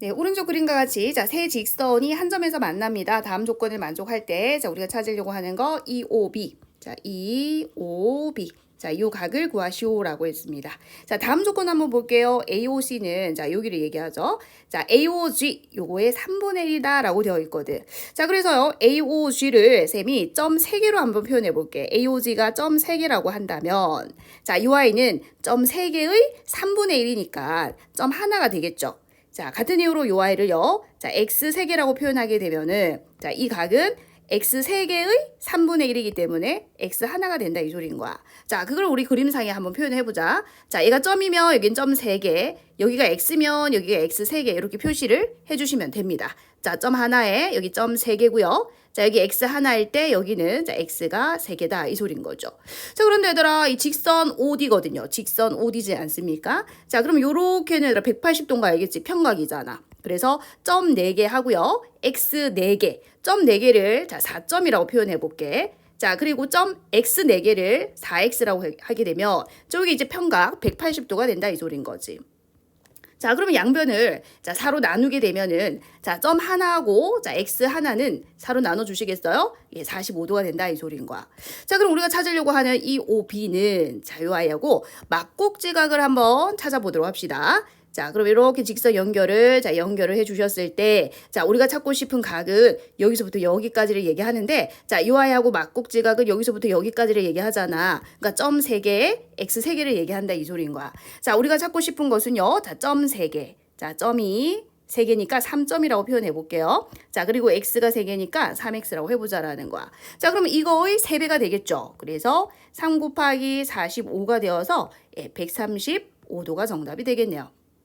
네, 오른쪽 그림과 같이 자, 세 직선이 한 점에서 만납니다. 다음 조건을 만족할 때 자, 우리가 찾으려고 하는 거 EOB. 자, EOB. 자, 요 각을 구하시오라고 했습니다. 자, 다음 조건 한번 볼게요. AOC는 자, 여기를 얘기하죠. 자, AOG 요거의 3분의 1이다라고 되어 있거든. 자, 그래서요. AOG를 쌤이 점 3개로 한번 표현해 볼게. AOG가 점 3개라고 한다면 자, 이 아이는 점 3개의 3분의 1이니까 점 하나가 되겠죠. 자, 같은 이유로 요 아이를요. 자, x 3개라고 표현하게 되면은 자, 이 각은 x 3개의 3분의 1이기 때문에 x 하나가 된다 이 소리인 거야. 자, 그걸 우리 그림상에 한번 표현해 보자. 자, 얘가 점이면 여긴 점 3개, 여기가 x면 여기가 x 3개 이렇게 표시를 해 주시면 됩니다. 자, 점 하나에 여기 점 3개고요. 자, 여기 x 하나일 때 여기는 자, x가 3개다 이 소리인 거죠. 자, 그런데 얘들아 이 직선 OD거든요. 직선 OD지 않습니까? 자, 그럼 요렇게는 얘들아 180도인 거 알겠지? 평각이잖아. 그래서 점 4개 하고요. x 4개. 점 4개를 자, 4점이라고 표현해 볼게. 자, 그리고 점 x 4개를 4x라고 하게 되면 저기 이제 평각 180도가 된다 이 소리인 거지. 자, 그러면 양변을 자, 4로 나누게 되면은 자, 점 하나하고 자, x 하나는 4로 나눠 주시겠어요? 예, 45도가 된다 이 소리인 거야. 자, 그럼 우리가 찾으려고 하는 이 OB는 자, 요 아이하고 막곡지각을 한번 찾아보도록 합시다. 자, 그럼 이렇게 직선 연결을 자, 연결을 해 주셨을 때 자, 우리가 찾고 싶은 각은 여기서부터 여기까지를 얘기하는데 자, 요 아이하고 막곡지각은 여기서부터 여기까지를 얘기하잖아. 그러니까 점 3개, x 3개를 얘기한다 이 소리인 거야. 자, 우리가 찾고 싶은 것은요. 자, 점 3개. 자, 점이 3개니까 3점이라고 표현해 볼게요. 자, 그리고 x가 3개니까 3x라고 해보자라는 거야. 자, 그럼 이거의 3배가 되겠죠. 그래서 3 곱하기 45가 되어서 예, 135도가 정답이 되겠네요.